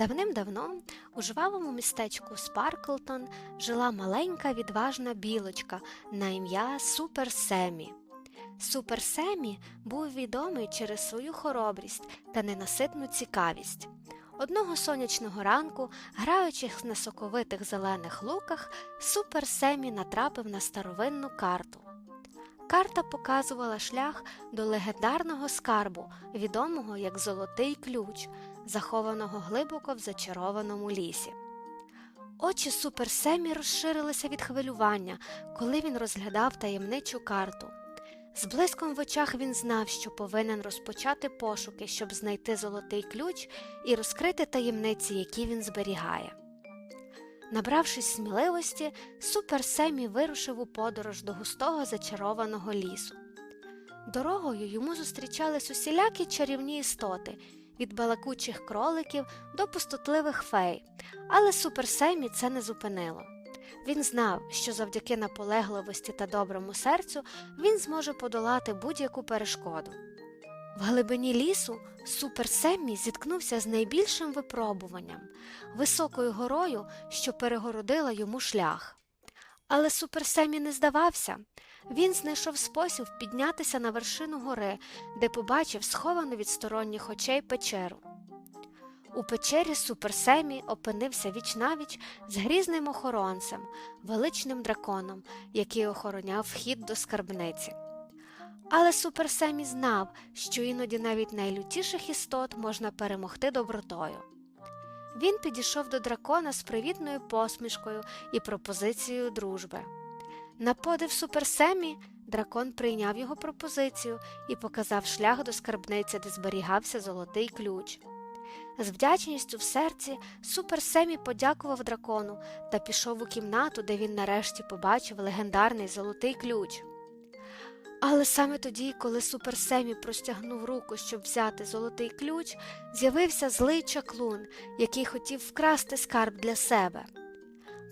Давним-давно у жвавому містечку Спарклтон жила маленька відважна білочка на ім'я Супер Семі. Супер Семі був відомий через свою хоробрість та ненаситну цікавість. Одного сонячного ранку, граючи на соковитих зелених луках, Супер Семі натрапив на старовинну карту. Карта показувала шлях до легендарного скарбу, відомого як Золотий ключ, захованого глибоко в зачарованому лісі. Очі Супер Семі розширилися від хвилювання, коли він розглядав таємничу карту. З блиском в очах він знав, що повинен розпочати пошуки, щоб знайти золотий ключ і розкрити таємниці, які він зберігає. Набравшись сміливості, Супер Семі вирушив у подорож до густого зачарованого лісу. Дорогою йому зустрічались усілякі чарівні істоти, від балакучих кроликів до пустотливих фей, але Супер Семі це не зупинило. Він знав, що завдяки наполегливості та доброму серцю він зможе подолати будь-яку перешкоду. В глибині лісу Супер Семмі зіткнувся з найбільшим випробуванням високою горою, що перегородила йому шлях. Але Супер Семмі не здавався. Він знайшов спосіб піднятися на вершину гори, де побачив сховану від сторонніх очей печеру. У печері Супер Семі опинився вічнавіч з грізним охоронцем, величним драконом, який охороняв вхід до скарбниці. Але Супер Семі знав, що іноді навіть найлютіших істот можна перемогти добротою. Він підійшов до дракона з привітною посмішкою і пропозицією дружби. На подив Супер Семі дракон прийняв його пропозицію і показав шлях до скарбниці, де зберігався золотий ключ. З вдячністю в серці Супер Семі подякував дракону та пішов у кімнату, де він нарешті побачив легендарний золотий ключ. Але саме тоді, коли Супер Семі простягнув руку, щоб взяти золотий ключ, з'явився злий чаклун, який хотів вкрасти скарб для себе.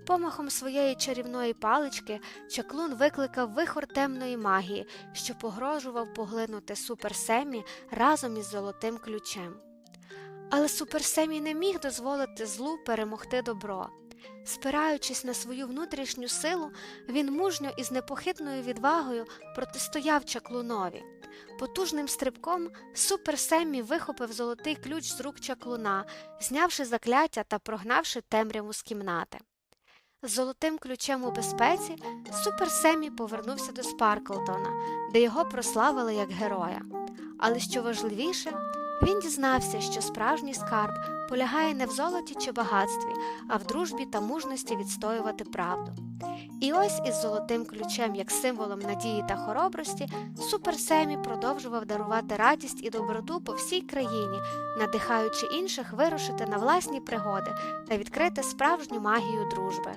Помахом своєї чарівної палички чаклун викликав вихор темної магії, що погрожував поглинути Супер Семі разом із золотим ключем. Але Супер Семі не міг дозволити злу перемогти добро. Спираючись на свою внутрішню силу, він мужньо і з непохитною відвагою протистояв чаклунові. Потужним стрибком Супер Семмі вихопив золотий ключ з рук чаклуна, знявши закляття та прогнавши темряву з кімнати. З золотим ключем у безпеці Супер Семмі повернувся до Спарклтона, де його прославили як героя. Але що важливіше, він дізнався, що справжній скарб полягає не в золоті чи багатстві, а в дружбі та мужності відстоювати правду. І ось із золотим ключем, як символом надії та хоробрості, Супер Семі продовжував дарувати радість і доброту по всій країні, надихаючи інших вирушити на власні пригоди та відкрити справжню магію дружби.